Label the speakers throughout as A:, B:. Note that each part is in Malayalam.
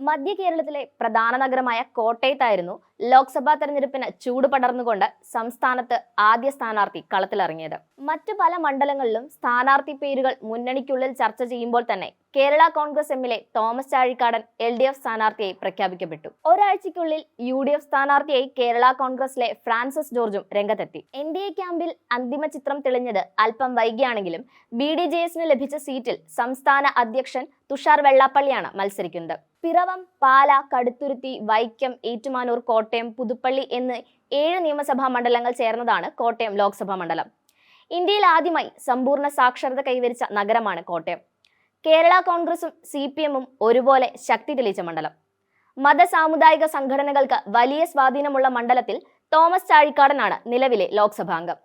A: മധ്യ കേരളത്തിലെ പ്രധാന നഗരമായ കോട്ടയത്തായിരുന്നു ലോക്സഭാ തെരഞ്ഞെടുപ്പിന് ചൂട് പടർന്നുകൊണ്ട് സംസ്ഥാനത്ത് ആദ്യ സ്ഥാനാർത്ഥി കളത്തിലിറങ്ങിയത്. മറ്റു പല മണ്ഡലങ്ങളിലും സ്ഥാനാർത്ഥി പേരുകൾ മുന്നണിക്കുള്ളിൽ ചർച്ച ചെയ്യുമ്പോൾ തന്നെ കേരള കോൺഗ്രസ് എമ്മിലെ Thomas Chazhikadan L D F സ്ഥാനാർത്ഥിയായി പ്രഖ്യാപിക്കപ്പെട്ടു. ഒരാഴ്ചയ്ക്കുള്ളിൽ യു ഡി എഫ് സ്ഥാനാർത്ഥിയായി കേരള കോൺഗ്രസിലെ ഫ്രാൻസിസ് ജോർജും രംഗത്തെത്തി. എൻ ഡി എ ക്യാമ്പിൽ അന്തിമ ചിത്രം തെളിഞ്ഞത് അല്പം വൈകിയാണെങ്കിലും ബി ഡി ജെ എസിന് ലഭിച്ച സീറ്റിൽ സംസ്ഥാന അധ്യക്ഷൻ തുഷാർ വെള്ളാപ്പള്ളിയാണ് മത്സരിക്കുന്നത്. പിറവം പാല കടുത്തുരുത്തി വൈക്കം ഏറ്റുമാനൂർ കോട്ടയം പുതുപ്പള്ളി എന്ന് ഏഴ് നിയമസഭാ മണ്ഡലങ്ങൾ ചേർന്നതാണ് കോട്ടയം ലോക്സഭാ മണ്ഡലം. ഇന്ത്യയിൽ ആദ്യമായി സമ്പൂർണ സാക്ഷരത കൈവരിച്ച നഗരമാണ് കോട്ടയം. കേരള കോൺഗ്രസും സി പി എമ്മും ഒരുപോലെ ശക്തി തെളിയിച്ച മണ്ഡലം. മത സാമുദായിക സംഘടനകൾക്ക് വലിയ സ്വാധീനമുള്ള മണ്ഡലത്തിൽ തോമസ് ചാഴിക്കാടനാണ് നിലവിലെ ലോക്സഭാംഗം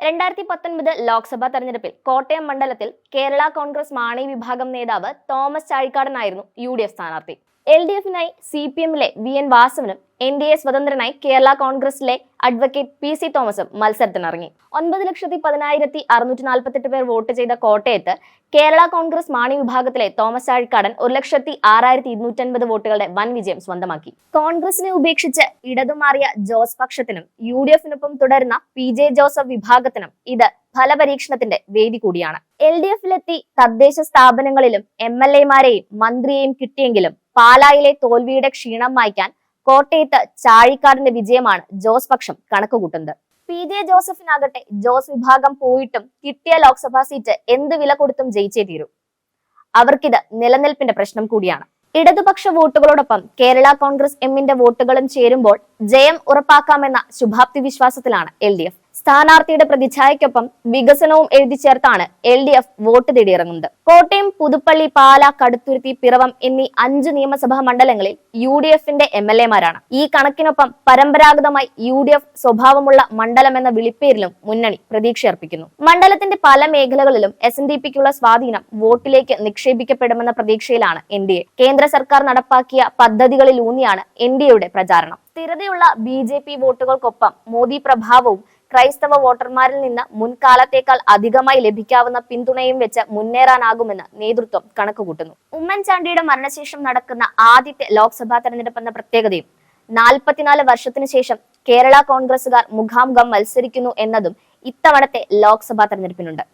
A: രണ്ടായിരത്തി പത്തൊൻപത് ലോക്സഭാ തെരഞ്ഞെടുപ്പിൽ കോട്ടയം മണ്ഡലത്തിൽ കേരള കോൺഗ്രസ് മാണി വിഭാഗം നേതാവ് തോമസ് ചാഴിക്കാടനായിരുന്നു യു ഡി എഫ് സ്ഥാനാർത്ഥി. എൽ ഡി എഫിനായി സി പി എമ്മിലെ വി എൻ വാസവനും എൻ ഡി എ സ്വതന്ത്രനായി കേരള കോൺഗ്രസിലെ അഡ്വക്കേറ്റ് പി സി തോമസും മത്സരത്തിനിറങ്ങി. ഒൻപത് ലക്ഷത്തി പതിനായിരത്തി അറുന്നൂറ്റി നാൽപ്പത്തെട്ട് പേർ വോട്ട് ചെയ്ത കോട്ടയത്ത് കേരള കോൺഗ്രസ് മാണി വിഭാഗത്തിലെ തോമസ് ആഴിക്കാടൻ ഒരു ലക്ഷത്തി ആറായിരത്തി ഇരുന്നൂറ്റൻപത് വോട്ടുകളുടെ വൻ വിജയം സ്വന്തമാക്കി. കോൺഗ്രസിനെ ഉപേക്ഷിച്ച് ഇടതുമാറിയ ജോസ് പക്ഷത്തിനും യു ഡി എഫിനൊപ്പം തുടരുന്ന പി ജെ ജോസഫ് വിഭാഗത്തിനും ഇത് ഫലപരീക്ഷണത്തിന്റെ വേദി കൂടിയാണ്. എൽ ഡി എഫിലെത്തി തദ്ദേശ സ്ഥാപനങ്ങളിലും എം എൽ എമാരെയും മന്ത്രിയെയും കിട്ടിയെങ്കിലും പാലായിലെ തോൽവിയുടെ ക്ഷീണം മായ്ക്കാൻ കോട്ടയത്ത് ചാഴിക്കാടിന്റെ വിജയമാണ് ജോസ് പക്ഷം കണക്കുകൂട്ടുന്നത്. പി ജെ ജോസഫിനാകട്ടെ ജോസ് വിഭാഗം പോയിട്ടും കിട്ടിയ ലോക്സഭാ സീറ്റ് എന്ത് വില കൊടുത്തും ജയിച്ചേ തീരൂ. അവർക്കിത് നിലനിൽപ്പിന്റെ പ്രശ്നം കൂടിയാണ്. ഇടതുപക്ഷ വോട്ടുകളോടൊപ്പം കേരള കോൺഗ്രസ് എമ്മിന്റെ വോട്ടുകളും ചേരുമ്പോൾ ജയം ഉറപ്പാക്കാമെന്ന ശുഭാപ്തി വിശ്വാസത്തിലാണ് എൽ സ്ഥാനാർത്ഥിയുടെ പ്രതിച്ഛായക്കൊപ്പം വികസനവും എഴുതി ചേർത്താണ് എൽ ഡി എഫ് വോട്ട് തേടിയിറങ്ങുന്നത്. കോട്ടയം പുതുപ്പള്ളി പാല കടുത്തുരുത്തി പിറവം എന്നീ അഞ്ച് നിയമസഭാ മണ്ഡലങ്ങളിൽ യു ഡി എഫിന്റെ എം എൽ എമാരാണ്. ഈ കണക്കിനൊപ്പം പരമ്പരാഗതമായി യു ഡി എഫ് സ്വഭാവമുള്ള മണ്ഡലം എന്ന വിളിപ്പേരിലും മുന്നണി പ്രതീക്ഷയർപ്പിക്കുന്നു. മണ്ഡലത്തിന്റെ പല മേഖലകളിലും എസ് എൻ ഡി പിക്കുള്ള സ്വാധീനം വോട്ടിലേക്ക് നിക്ഷേപിക്കപ്പെടുമെന്ന പ്രതീക്ഷയിലാണ് എൻ ഡി എ. കേന്ദ്ര സർക്കാർ നടപ്പാക്കിയ പദ്ധതികളിലൂന്നിയാണ് എൻ ഡി എയുടെ പ്രചാരണം. സ്ഥിരതയുള്ള ബി ജെ പി വോട്ടുകൾക്കൊപ്പം മോദി പ്രഭാവവും ക്രൈസ്തവ വോട്ടർമാരിൽ നിന്ന് മുൻകാലത്തേക്കാൾ അധികമായി ലഭിക്കാവുന്ന പിന്തുണയും വെച്ച് മുന്നേറാനാകുമെന്ന് നേതൃത്വം കണക്കുകൂട്ടുന്നു. ഉമ്മൻചാണ്ടിയുടെ മരണശേഷം നടക്കുന്ന ആദ്യത്തെ ലോക്സഭാ തെരഞ്ഞെടുപ്പെന്ന പ്രത്യേകതയും നാൽപ്പത്തിനാല് വർഷത്തിനു ശേഷം കേരള കോൺഗ്രസുകാർ മുഖാമുഖം മത്സരിക്കുന്നു എന്നതും ഇത്തവണത്തെ ലോക്സഭാ തെരഞ്ഞെടുപ്പിനുണ്ട്.